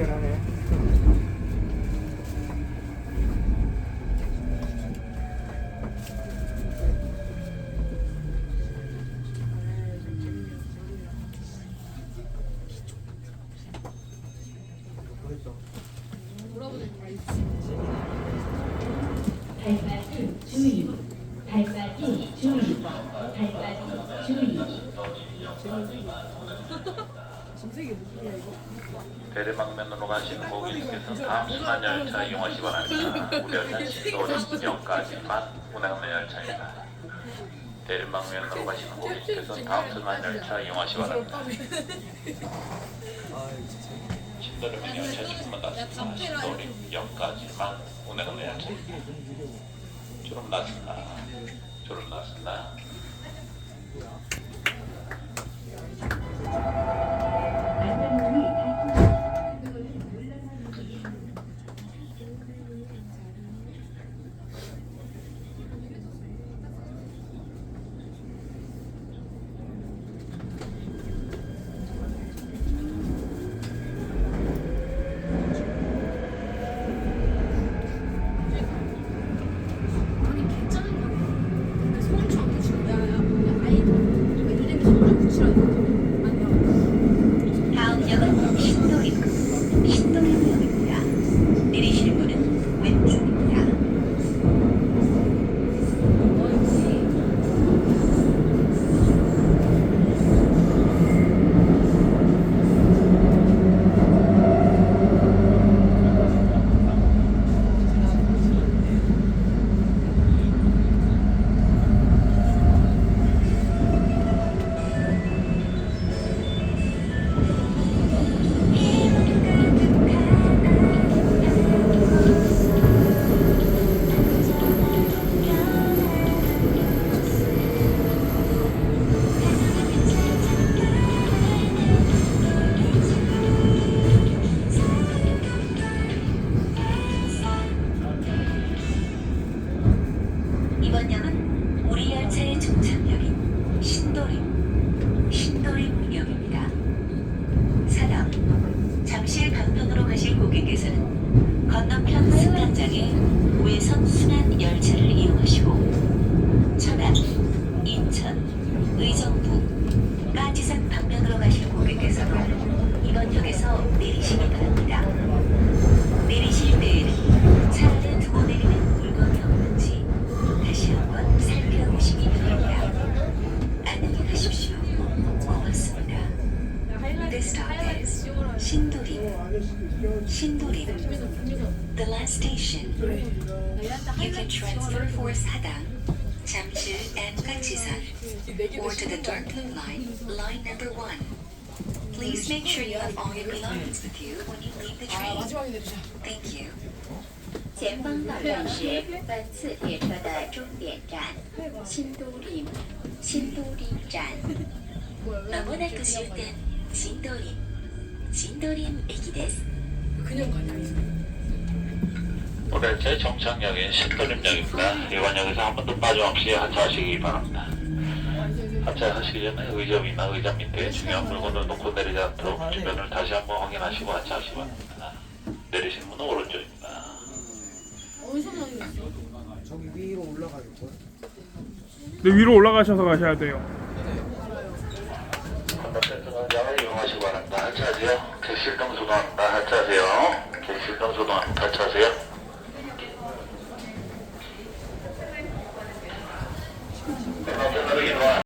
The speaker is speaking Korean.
간결하네. 발바지 주의 대리방면으로 가시는 고객님께서 다음 순환 열차 이용하시 바랍니다. 우리 열차 신도림역까지만 운행하는 열차입니다. 대리방면으로 가시는 고객님께서 다음 순환 열차 이용하시 바랍니다. 신도림 열차 조금만 낮습니다. 신도림역까지만 운행하는 열차입니다. 주름 낮습니다. 주름 낮습니다. 야 아이 왜 고객께서는 건너편 승강장에 신도림. 신도림. The last station. You can transfer for 사당, 잠실 and 까치산, or to the dark blue line, line number one. Please make sure you have all your belongings with you when you leave the train. 마지막에 내리자. Thank you. 前方到站是本次列车的终点站新都林新都林站。 마모나크 시간 신도림 신도림駅です 그냥 가냐 이 우리 열차의 정착역인 신도림역입니다. 이번 역에서 한 번도 빠짐없이 하차하시기 바랍니다. 하차하시기 전에 의점이나 의자 밑에 중요한 물건을 놓고 내리지 않도록 주변을 다시 한번 확인하시고 하차하시기 바랍니다. 내리신 문은 오른쪽입니다. 어디서 나는 거 저기 위로 올라가줄 거야. 네, 위로 올라가셔서 가셔야 돼요. 이용하시기 바랍니다. 하차하세요. 객실동 소도합니다. 하차하세요. 객실동 소도합니다. 하차하세요.